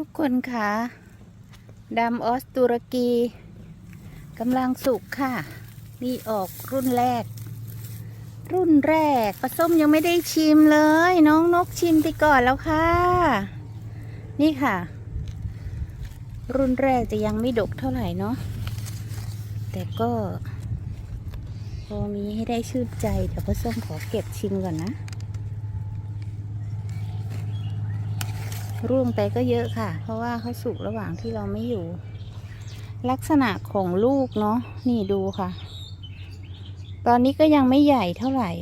ทุกคนค่ะดำออสตุรกีกำลังสุกค่ะ นี่ออกรุ่นแรก รุ่นแรกปลาส้มยังไม่ได้ชิมเลย น้องนกชิมไปก่อนแล้วค่ะ นี่ค่ะ รุ่นแรกจะยังไม่ดกเท่าไหร่เนาะแต่ก็พอมีให้ได้ชื่นใจเดี๋ยวปลาส้มขอเก็บชิมก่อนนะ ร่วงไปก็เยอะค่ะ เพราะว่าเขาสุกระหว่างที่เราไม่อยู่ ลักษณะของลูกเนาะนี่ดูค่ะ ตอนนี้ก็ยังไม่ใหญ่เท่าไหร่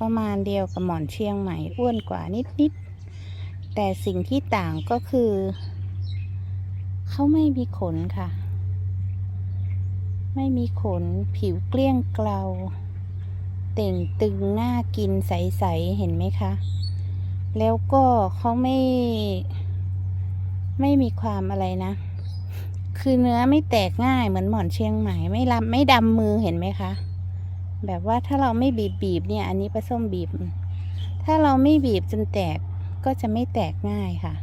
ประมาณเดียวกับหมอนเชียงใหม่อ้วนกว่านิดๆแต่สิ่งที่ต่างก็คือเขาไม่มีขนค่ะ ไม่มีขนผิวเกลี้ยงเกลาเต่งตึงน่ากินใส ๆ เห็นไหมคะ แล้วก็เขาไม่ ไม่มีความอะไรนะ คือเนื้อไม่แตกง่ายเหมือนหมอนเชียงใหม่ไม่รับไม่ดำมือเห็นไหมคะ แบบว่าถ้าเราไม่บีบบีบเนี่ย อันนี้ปลาส้มบีบ ถ้าเราไม่บีบจนแตกก็จะไม่แตกง่ายค่ะ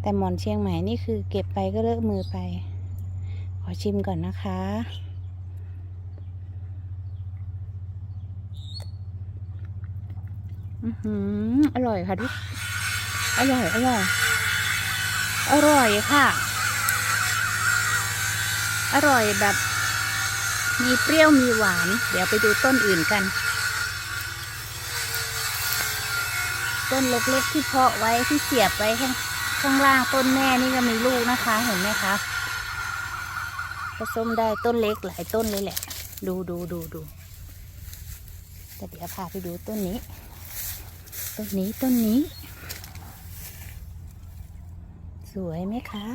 แต่หมอนเชียงใหม่นี่คือเก็บไปก็เลอะมือไป ขอชิมก่อนนะคะอืออร่อยค่ะทุก อร่อย อร่อย อร่อยค่ะ อร่อยแบบ มีเปรี้ยวมีหวาน เดี๋ยวไปดูต้นอื่นกัน ต้นเล็กๆที่เพาะไว้ที่เสียบไว้ข้างข้างล่างต้นแม่นี่ก็มีลูกนะคะ เห็นไหมคะผสมได้ต้นเล็กหลายต้นเลยแหละ ดูดูดูดูแต่เดี๋ยวพาไปดูต้นนี้ ต้นนี้ต้นนี้ สวยไหมคะ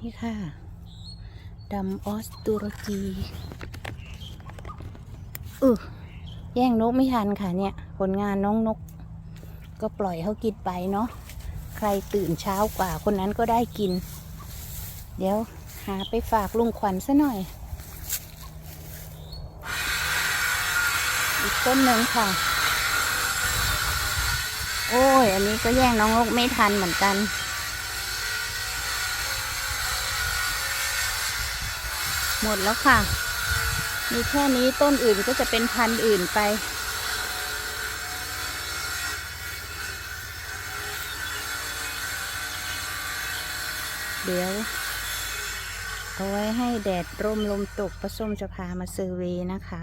นี่ค่ะดำออสตุรกีอือแย่งนกไม่ทันค่ะเนี่ย ผลงานน้องนก ก็ปล่อยเขากินไปเนาะใครตื่นเช้ากว่าคนนั้นก็ได้กิน เดี๋ยวหาไปฝากลุงขวัญซะหน่อย อีกต้นหนึ่งค่ะ โอ้ย อันนี้ก็แย่งน้องนกไม่ทันเหมือนกัน หมดแล้วค่ะ มีแค่นี้ต้นอื่นก็จะเป็นพันธุ์อื่นไป เดี๋ยว เอาไว้ให้แดดร่มลมตกพระส้มจะพามาเซอร์เวย์นะคะ